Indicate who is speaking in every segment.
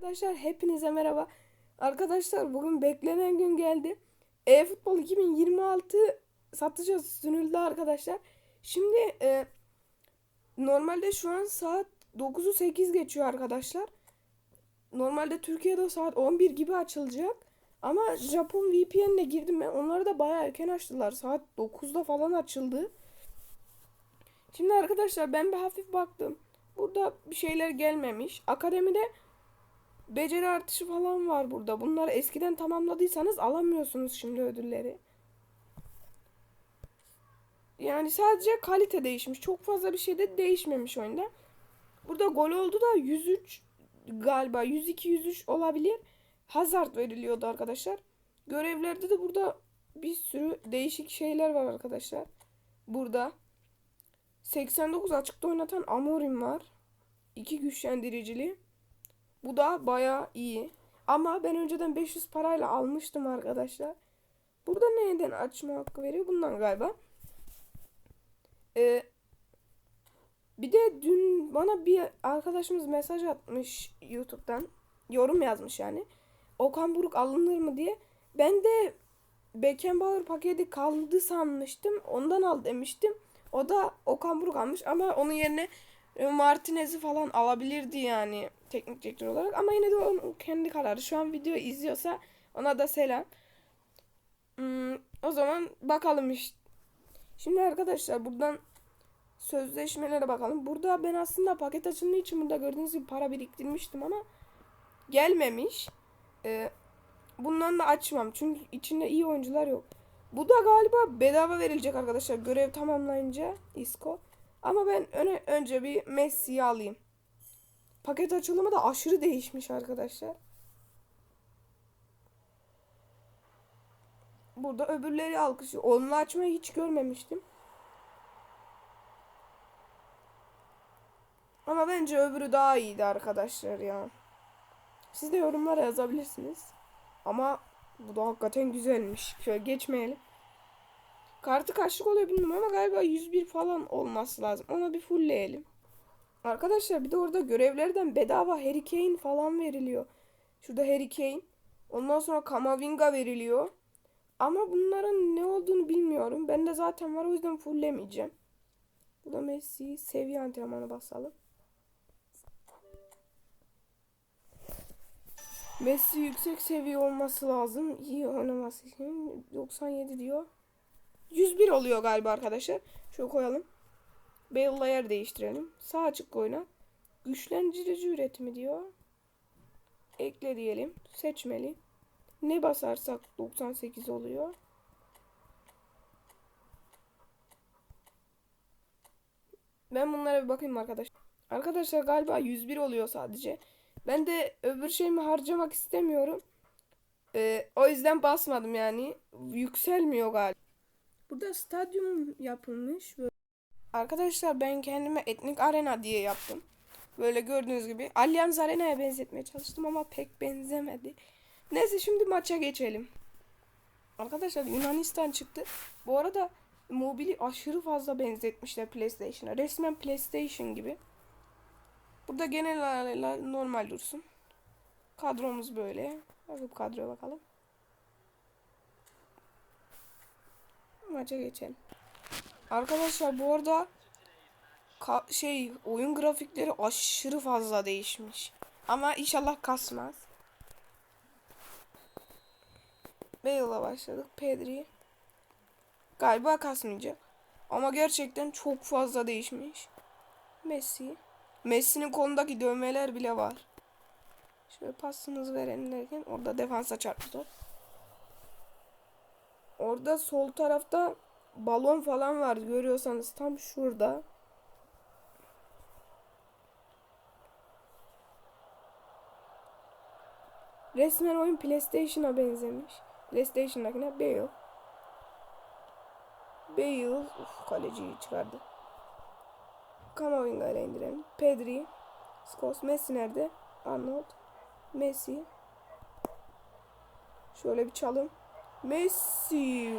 Speaker 1: Arkadaşlar hepinize merhaba. Arkadaşlar bugün beklenen gün geldi. E-Futbol 2026 satıcı sunuldu arkadaşlar. Şimdi e, normalde şu an saat 9'u 8 geçiyor arkadaşlar. Normalde Türkiye'de saat 11 gibi açılacak. Ama Japon VPN ile girdim ben. Onları da bayağı erken açtılar. Saat 9'da falan açıldı. Şimdi arkadaşlar ben bir hafif baktım. Burada bir şeyler gelmemiş. Akademide beceri artışı falan var burada. Bunları eskiden tamamladıysanız alamıyorsunuz şimdi ödülleri. Yani sadece kalite değişmiş. Çok fazla bir şey de değişmemiş oyunda. Burada gol oldu da 103 galiba 102 103 olabilir. Hazard veriliyordu arkadaşlar. Görevlerde de burada bir sürü değişik şeyler var arkadaşlar. Burada 89 açıkta oynatan Amorim var. 2 güçlendiricili. Bu da baya iyi. Ama ben önceden 500 parayla almıştım arkadaşlar. Burada neyden açma hakkı veriyor? Bundan galiba. Ee, bir de dün bana bir arkadaşımız mesaj atmış YouTube'dan. Yorum yazmış yani. Okan Buruk alınır mı diye. Ben de Beckenbauer paketi kaldı sanmıştım. Ondan al demiştim. O da Okan Buruk almış ama onun yerine Martinez'i falan alabilirdi yani teknik direktör olarak. Ama yine de onun kendi kararı. Şu an video izliyorsa ona da selam. Hmm, o zaman bakalım işte. Şimdi arkadaşlar buradan sözleşmelere bakalım. Burada ben aslında paket açılımı için burada gördüğünüz gibi para biriktirmiştim ama gelmemiş. Ee, bundan da açmam. Çünkü içinde iyi oyuncular yok. Bu da galiba bedava verilecek arkadaşlar. Görev tamamlayınca Isco. Ama ben öne, önce bir Messi'yi alayım. Paket açılımı da aşırı değişmiş arkadaşlar. Burada öbürleri alkışı. Onu açmayı hiç görmemiştim. Ama bence öbürü daha iyiydi arkadaşlar ya. Siz de yorumlara yazabilirsiniz. Ama bu da hakikaten güzelmiş. Şöyle geçmeyelim. Kartı kaçlık oluyor bilmiyorum ama galiba 101 falan olması lazım. Ona bir fullleyelim. Arkadaşlar bir de orada görevlerden bedava Harry Kane falan veriliyor. Şurada Harry Kane. Ondan sonra Kamavinga veriliyor. Ama bunların ne olduğunu bilmiyorum. Ben de zaten var o yüzden fulllemeyeceğim. Bu da Messi seviye antrenmanı basalım. Messi yüksek seviye olması lazım. İyi oynaması için. 97 diyor. 101 oluyor galiba arkadaşlar. Şöyle koyalım. Bale'la yer değiştirelim. Sağ açık oyna. Güçlendirici üretimi diyor. Ekle diyelim. Seçmeli. Ne basarsak 98 oluyor. Ben bunlara bir bakayım arkadaşlar. Arkadaşlar galiba 101 oluyor sadece. Ben de öbür şeyimi harcamak istemiyorum. Ee, o yüzden basmadım yani. Yükselmiyor galiba. Burada stadyum yapılmış. Böyle. Arkadaşlar ben kendime etnik arena diye yaptım. Böyle gördüğünüz gibi. Allianz Arena'ya benzetmeye çalıştım ama pek benzemedi. Neyse şimdi maça geçelim. Arkadaşlar Yunanistan çıktı. Bu arada mobili aşırı fazla benzetmişler PlayStation'a. Resmen PlayStation gibi. Burada genel normal dursun. Kadromuz böyle. Bakıp kadroya bakalım. Maça geçelim. Arkadaşlar bu arada şey oyun grafikleri aşırı fazla değişmiş. Ama inşallah kasmaz. Bale'la başladık. Pedri. Galiba kasmayacak. Ama gerçekten çok fazla değişmiş. Messi. Messi'nin kolundaki dövmeler bile var. Şöyle pasınızı derken orada defansa çarptı. Orada sol tarafta balon falan var görüyorsanız tam şurada. Resmen oyun PlayStation'a benzemiş. PlayStation'dakine Bale. Bale uf, kaleciyi çıkardı. Kamavinga ile indirelim. Pedri. Skos. Messi nerede? Arnold. Messi. Şöyle bir çalım. Messi.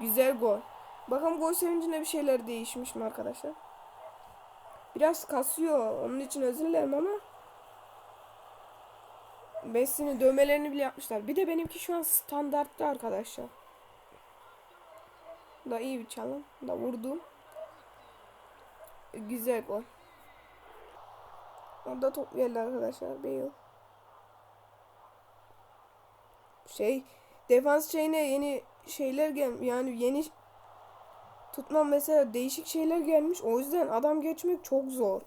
Speaker 1: Güzel gol. Bakalım gol sevincinde bir şeyler değişmiş mi arkadaşlar? Biraz kasıyor. Onun için özür dilerim ama Messi'nin dövmelerini bile yapmışlar. Bir de benimki şu an standartta arkadaşlar. Da iyi bir çalım. Da vurdum. Güzel gol. Orada top geldi arkadaşlar. Bale. Şey defans şeyine yeni şeyler gel yani yeni tutmam mesela değişik şeyler gelmiş. O yüzden adam geçmek çok zor.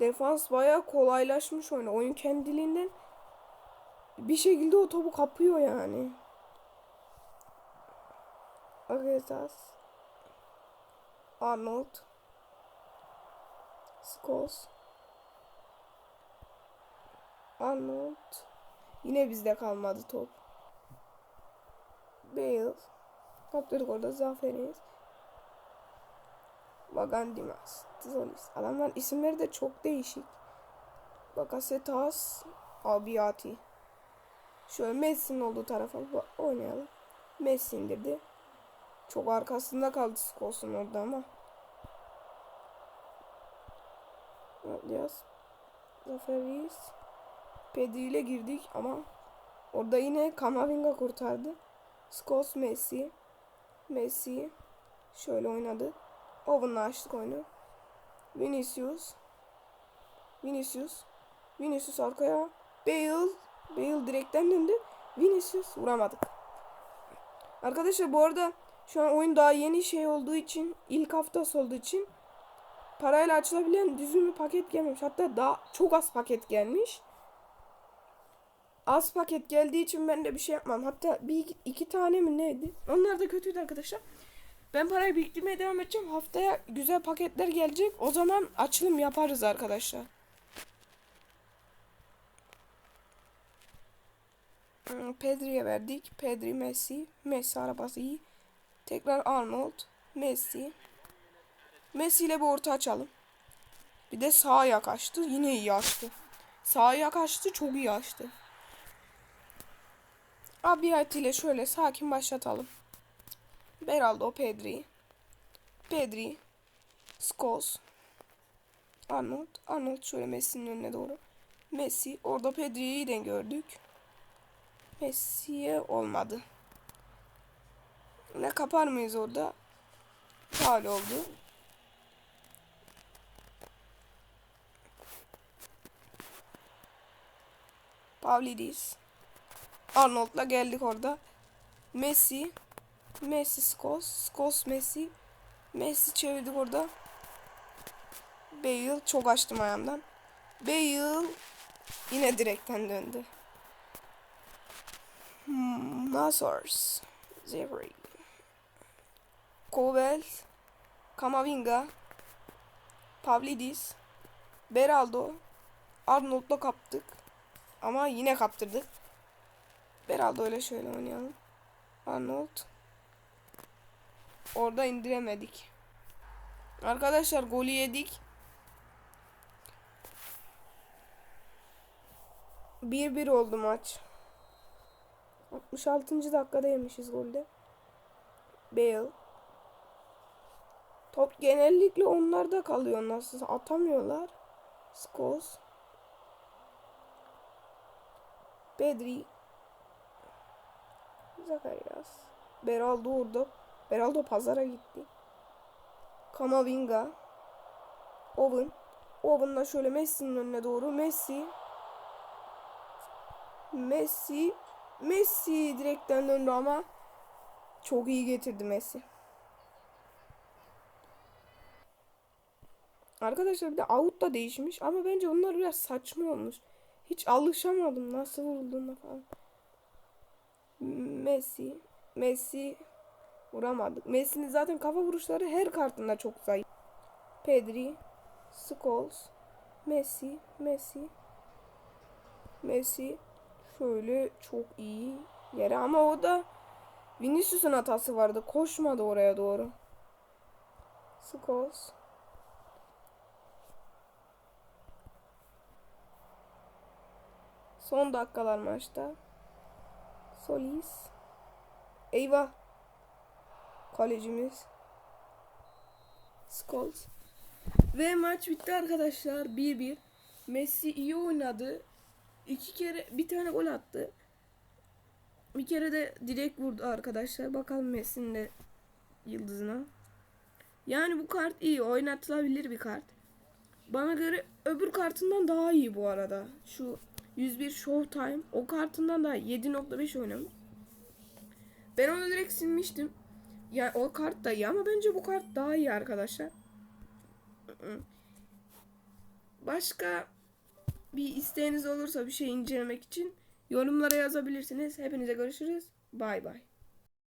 Speaker 1: Defans bayağı kolaylaşmış oyunu. Oyun kendiliğinden bir şekilde o topu kapıyor yani. Agetas. Arnold. Scholes. Arnold. Yine bizde kalmadı top. Bale. Kaptırdık orada zaferiz. Vagan Dimas. Zolis. Adamlar isimleri de çok değişik. Bakasetas. Abiyati. Şöyle Messi'nin olduğu tarafa oynayalım. Messi indirdi. Çok arkasında kaldı Skols'un orada ama. Atlas. Zaferiz. Pedri ile girdik ama orada yine Kamavinga kurtardı. Scholes Messi. Messi şöyle oynadı. Owen'la açtık oyunu. Vinicius. Vinicius. Vinicius arkaya. Bale. Bale direkten döndü. Vinicius vuramadık. Arkadaşlar bu arada şu an oyun daha yeni şey olduğu için ilk haftası olduğu için parayla açılabilen düzgün bir paket gelmemiş. Hatta daha çok az paket gelmiş. Az paket geldiği için ben de bir şey yapmam. Hatta bir iki tane mi neydi? Onlar da kötüydü arkadaşlar. Ben parayı biriktirmeye devam edeceğim. Haftaya güzel paketler gelecek. O zaman açılım yaparız arkadaşlar. Hmm, Pedri'ye verdik. Pedri, Messi. Messi arabası iyi. Tekrar Arnold. Messi. Messi ile bir orta açalım. Bir de sağ ayak. Yine iyi açtı. Sağ ayak. Çok iyi açtı. Abiyat ile şöyle sakin başlatalım. Beraldo, Pedri. Pedri. Skos. Arnold. Arnold şöyle Messi'nin önüne doğru. Messi. Orada Pedri'yi de gördük. Messi'ye olmadı. Ne kapar mıyız orada? Faal oldu. Pavlidis. Arnold'la geldik orada. Messi. Messi Skos. Skos Messi. Messi çevirdik orada. Bale çok açtım ayağımdan. Bale yine direkten döndü. Hmm, Nasors. Zevri. Kovel. Kamavinga. Pavlidis. Beraldo. Arnold'la kaptık. Ama yine kaptırdık. Beraldo öyle şöyle oynayalım. Arnold. Orada indiremedik. Arkadaşlar golü yedik. 1-1 oldu maç. 66. dakikada yemişiz golde. Bale. Top genellikle onlarda kalıyor nasıl atamıyorlar. Skos. Pedri. Zakarias. Beraldo orada. Beraldo pazara gitti. Kamavinga. Owen. Owen'la şöyle Messi'nin önüne doğru. Messi. Messi. Messi direkten döndü ama çok iyi getirdi Messi. Arkadaşlar bir de out da değişmiş ama bence onlar biraz saçma olmuş. Hiç alışamadım nasıl vurulduğuna falan. Messi. Messi vuramadık. Messi'nin zaten kafa vuruşları her kartında çok zayıf. Pedri. Scholes. Messi. Messi. Messi. Şöyle çok iyi yere ama o da Vinicius'un hatası vardı. Koşmadı oraya doğru. Scholes. Son dakikalar maçta. Solis. Eyvah. Kalecimiz. Scholes. Ve maç bitti arkadaşlar. 1-1. Messi iyi oynadı. İki kere bir tane gol attı. Bir kere de direkt vurdu arkadaşlar. Bakalım Messi'nin de yıldızına. Yani bu kart iyi. Oynatılabilir bir kart. Bana göre öbür kartından daha iyi bu arada. Şu 101 Showtime. O kartından da 7.5 oynamış. Ben onu direkt silmiştim. Yani o kart da iyi ama bence bu kart daha iyi arkadaşlar. Başka bir isteğiniz olursa bir şey incelemek için yorumlara yazabilirsiniz. Hepinize görüşürüz. Bay bay.